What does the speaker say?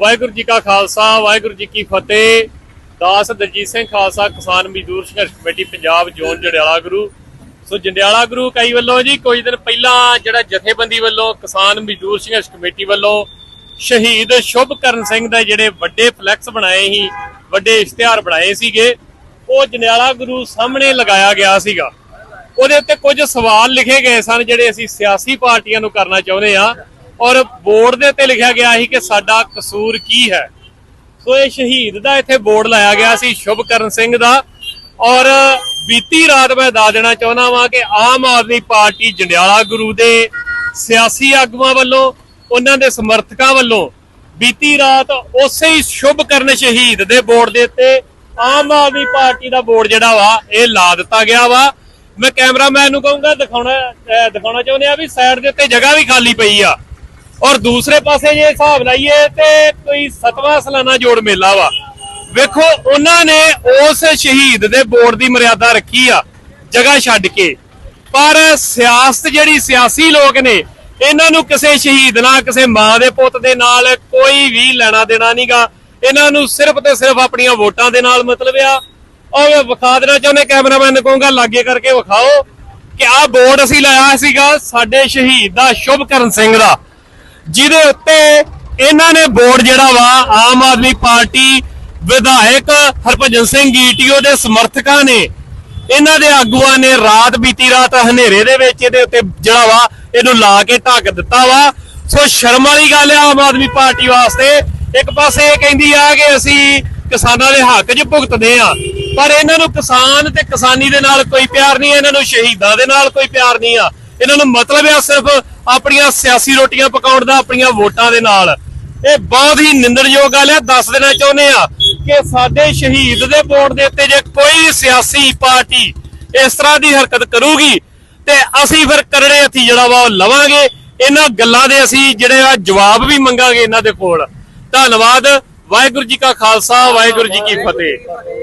ਵਾਹਿਗੁਰੂ ਜੀ ਕਾ ਖਾਲਸਾ, ਵਾਹਿਗੁਰੂ ਜੀ ਕੀ ਫਤਿਹ। ਦਾਸ Daljit Singh Khalsa Kisan Mazdoor Sangharsh committee, Punjab zone Jandiala Guru. So Jandiala Guru ਕਈ ਵੱਲੋਂ ਜੀ, ਕੁਝ ਦਿਨ ਪਹਿਲਾਂ ਜਿਹੜਾ ਜਥੇਬੰਦੀ ਵੱਲੋਂ ਕਿਸਾਨ ਮਜ਼ਦੂਰ ਸੰਘਰਸ਼ ਕਮੇਟੀ ਵੱਲੋਂ ਸ਼ਹੀਦ ਸ਼ੁਭਕਰਨ ਸਿੰਘ ਦੇ ਜਿਹੜੇ ਵੱਡੇ ਫਲੈਕਸ ਬਣਾਏ ਸੀ, ਵੱਡੇ ਇਸ਼ਤਿਹਾਰ ਬਣਾਏ ਸੀਗੇ, ਉਹ ਜੰਡਿਆਲਾ ਗੁਰੂ ਸਾਹਮਣੇ ਲਗਾਇਆ ਗਿਆ ਸੀਗਾ। ਉਹਦੇ ਉੱਤੇ ਕੁਝ ਸਵਾਲ ਲਿਖੇ ਗਏ ਸਨ, ਜਿਹੜੇ ਅਸੀਂ ਸਿਆਸੀ ਪਾਰਟੀਆਂ ਨੂੰ ਕਰਨਾ ਚਾਹੁੰਦੇ ਆ ਔਰ ਬੋਰਡ ਦੇ ਉੱਤੇ ਲਿਖਿਆ ਗਿਆ ਸੀ ਕਿ ਸਾਡਾ ਕਸੂਰ ਕੀ ਹੈ। ਸੋ ਇਹ ਸ਼ਹੀਦ ਦਾ ਇੱਥੇ ਬੋਰਡ ਲਾਇਆ ਗਿਆ ਸੀ, ਸ਼ੁਭਕਰਨ ਸਿੰਘ ਦਾ। ਔਰ ਬੀਤੀ ਰਾਤ ਮੈਂ ਦੱਸ ਦੇਣਾ ਚਾਹੁੰਦਾ ਵਾਂ ਕਿ ਆਮ ਆਦਮੀ ਪਾਰਟੀ ਜੰਡਿਆਲਾ ਗੁਰੂ ਦੇ ਸਿਆਸੀ ਆਗੂਆਂ ਵੱਲੋਂ, ਉਹਨਾਂ ਦੇ ਸਮਰਥਕਾਂ ਵੱਲੋਂ ਬੀਤੀ ਰਾਤ ਉਸੇ ਹੀ ਸ਼ੁਭਕਰਨ ਸ਼ਹੀਦ ਦੇ ਬੋਰਡ ਦੇ ਉੱਤੇ ਆਮ ਆਦਮੀ ਪਾਰਟੀ ਦਾ ਬੋਰਡ ਜਿਹੜਾ ਵਾ, ਇਹ ਲਾ ਦਿੱਤਾ ਗਿਆ ਵਾ। ਮੈਂ ਕੈਮਰਾਮੈਨ ਨੂੰ ਕਹੂੰਗਾ, ਦਿਖਾਉਣਾ ਦਿਖਾਉਣਾ ਚਾਹੁੰਦੇ ਆ ਵੀ ਸਾਈਡ ਦੇ ਉੱਤੇ ਜਗ੍ਹਾ ਵੀ ਖਾਲੀ ਪਈ ਆ। ਔਰ ਦੂਸਰੇ ਪਾਸੇ ਜੇ ਹਿਸਾਬ ਲਾਈਏ ਤੇ ਕੋਈ ਸਤਵਾਂ ਸਾਲਾਨਾ ਜੋੜ ਮੇਲਾ ਵਾ। ਵੇਖੋ, ਉਹਨਾਂ ਨੇ ਉਸ ਸ਼ਹੀਦ ਦੇ ਬੋਰਡ ਦੀ ਮਰਿਆਦਾ ਰੱਖੀ ਆ, ਜਗ੍ਹਾ ਛੱਡ ਕੇ। ਪਰ ਸਿਆਸਤ ਜਿਹੜੀ ਸਿਆਸੀ ਲੋਕ ਨੇ, ਇਹਨਾਂ ਨੂੰ ਕਿਸੇ ਸ਼ਹੀਦ ਨਾਲ, ਕਿਸੇ ਮਾਂ ਦੇ ਪੁੱਤ ਦੇ ਨਾਲ ਕੋਈ ਵੀ ਲੈਣਾ ਦੇਣਾ ਨਹੀਂਗਾ ਇਹਨਾਂ ਨੂੰ ਸਿਰਫ ਤੇ ਸਿਰਫ ਆਪਣੀਆਂ ਵੋਟਾਂ ਦੇ ਨਾਲ ਮਤਲਬ ਆ। ਉਹ ਵਿਖਾ ਦੇਣਾ ਚਾਹੁੰਦੇ ਕੈਮਰਾਮੈਨ ਨੂੰ ਕਹੂੰਗਾ ਲਾਗੇ ਕਰਕੇ ਵਿਖਾਓ ਕਿ ਆਹ ਬੋਰਡ ਅਸੀਂ ਲਾਇਆ ਸੀਗਾ ਸਾਡੇ ਸ਼ਹੀਦ ਦਾ ਸ਼ੁਭਕਰਨ ਸਿੰਘ ਦਾ। ਜਿਹਦੇ ਉੱਤੇ ਇਹਨਾਂ ਨੇ ਬੋਰਡ ਜਿਹੜਾ ਵਾ, ਆਮ ਆਦਮੀ ਪਾਰਟੀ ਵਿਧਾਇਕ ਹਰਭਜਨ ਸਿੰਘ ਈਟੀਓ ਦੇ ਸਮਰਥਕਾਂ ਨੇ, ਇਹਨਾਂ ਦੇ ਆਗੂਆਂ ਨੇ ਰਾਤ ਬੀਤੀ ਰਾਤ ਹਨੇਰੇ ਦੇ ਵਿੱਚ ਇਹਦੇ ਉੱਤੇ ਜਿਹੜਾ ਵਾ, ਇਹਨੂੰ ਲਾ ਕੇ ਢੱਕ ਦਿੱਤਾ ਵਾ। ਸੋ ਸ਼ਰਮ ਵਾਲੀ ਗੱਲ ਆ ਆਮ ਆਦਮੀ ਪਾਰਟੀ ਵਾਸਤੇ। ਇੱਕ ਪਾਸੇ ਇਹ ਕਹਿੰਦੀ ਆ ਕਿ ਅਸੀਂ ਕਿਸਾਨਾਂ ਦੇ ਹੱਕ 'ਚ ਭੁਗਤਦੇ ਆ, ਪਰ ਇਹਨਾਂ ਨੂੰ ਕਿਸਾਨ ਤੇ ਕਿਸਾਨੀ ਦੇ ਨਾਲ ਕੋਈ ਪਿਆਰ ਨਹੀਂ ਇਹਨਾਂ ਨੂੰ ਸ਼ਹੀਦਾਂ ਦੇ ਨਾਲ ਕੋਈ ਪਿਆਰ ਨਹੀਂ ਆ। ਇਹਨਾਂ ਨੂੰ ਮਤਲਬ ਆ ਸਿਰਫ ਆਪਣੀਆਂ ਸਿਆਸੀ ਰੋਟੀਆਂ ਪਕਾਉਣ ਦਾ, ਆਪਣੀਆਂ ਵੋਟਾਂ ਦੇ ਨਾਲ। ਇਹ ਬਹੁਤ ਹੀ ਨਿੰਦਣਯੋਗ ਗੱਲ ਹੈ। ਦੱਸ ਦੇਣਾ ਚਾਹੁੰਦੇ ਆ ਕਿ ਸਾਡੇ ਸ਼ਹੀਦ ਦੇ ਬੋਰਡ ਦੇ ਉੱਤੇ ਜੇ ਕੋਈ ਸਿਆਸੀ ਪਾਰਟੀ ਇਸ ਤਰ੍ਹਾਂ ਦੀ ਹਰਕਤ ਕਰੂਗੀ, ਤੇ ਅਸੀਂ ਫਿਰ ਕਰੜੇ ਹੱਥੀ ਜਿਹੜਾ ਵਾ ਉਹ ਲਵਾਂਗੇ। ਇਹਨਾਂ ਗੱਲਾਂ ਦੇ ਅਸੀਂ ਜਿਹੜੇ ਆ ਜਵਾਬ ਵੀ ਮੰਗਾਂਗੇ ਇਹਨਾਂ ਦੇ ਕੋਲ। ਧੰਨਵਾਦ। ਵਾਹਿਗੁਰੂ ਜੀ ਕਾ ਖਾਲਸਾ, ਵਾਹਿਗੁਰੂ ਜੀ ਕੀ ਫਤਿਹ।